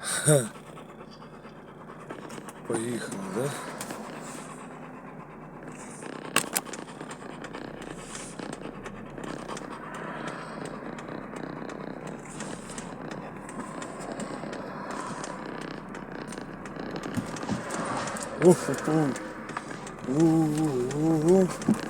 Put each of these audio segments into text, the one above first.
Ха. Поїхали, да? Ух, ух, ух, ух, ух, ух.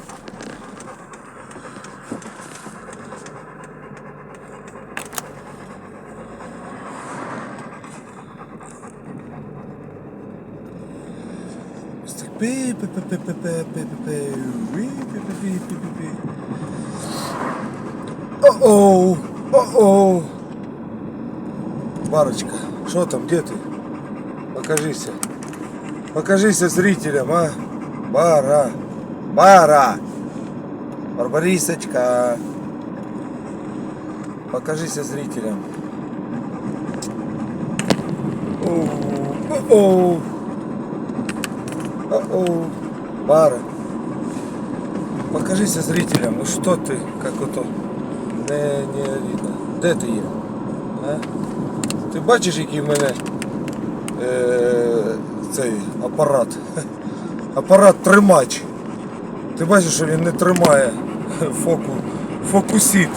О-оу! О-оу! Барочка, что там, где ты? Покажися. Покажися зрителям, а? Бара. Бара. Барбарисочка. Покажися зрителям. Оу. О-оу. О-оу. Покажися зрителям. Ну что ты, как ото? Не, не видно. Де ти є? А? Ти бачиш, який в мене е, цей апарат? Апарат тримач. Ти бачиш, що він не тримає фоку, фокусит.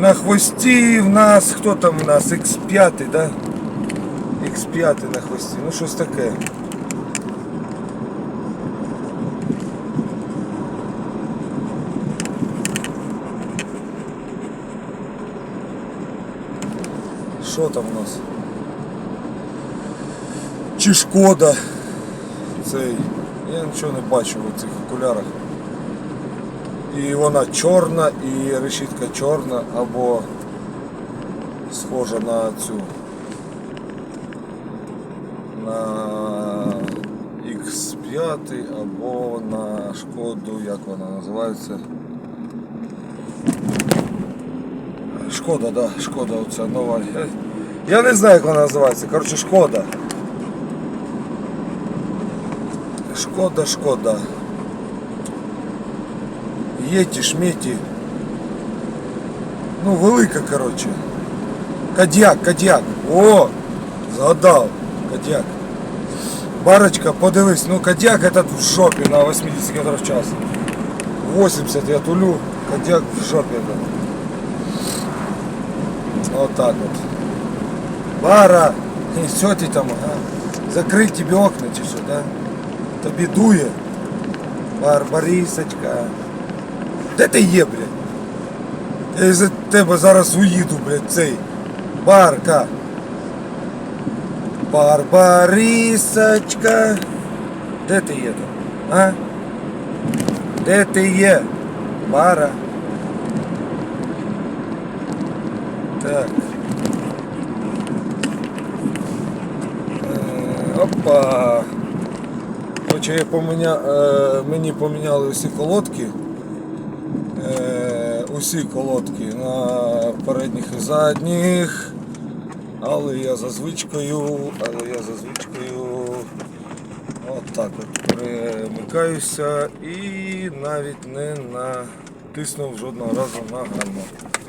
На хвості в нас, хто там у нас? X5, да? X5 на хвості. Ну щось таке. Що там у нас? Чи шкода? Цей. Я нічого не бачу в цих окулярах. І вона чорна, і решітка чорна, або схожа на цю. На X5 або на шкоду, як вона називається. Шкода, да, шкода оця нова. Е, Я не знаю, як вона називається. Коротше, шкода. Шкода, шкода. Єті, шметі. Ну, велика, коротше. Кадьяк, кадьяк. О! Згадав. Кадьяк. Барочка, подивись, ну кадьяк этот в жопі на 80 км в час. 80 я тулю, кадьяк в жопі. Да. Вот так вот. Бара, і що ти там, а? Закрий тобі окна чи що, да? Тобі дує. Барбарисочка. Де ти є, блядь? Я за тебе зараз уїду, блядь, цей. Барка. Барбарисочка. Де ти є там? А? Де ти є? Бара. Так. Е, Опа. Хоча я поміня... е, мені поміняли усі колодки. Е, усі колодки на передніх і задніх. Але я за звичкою, але я за звичкою от так от перемикаюся і навіть не натиснув жодного разу на гранату.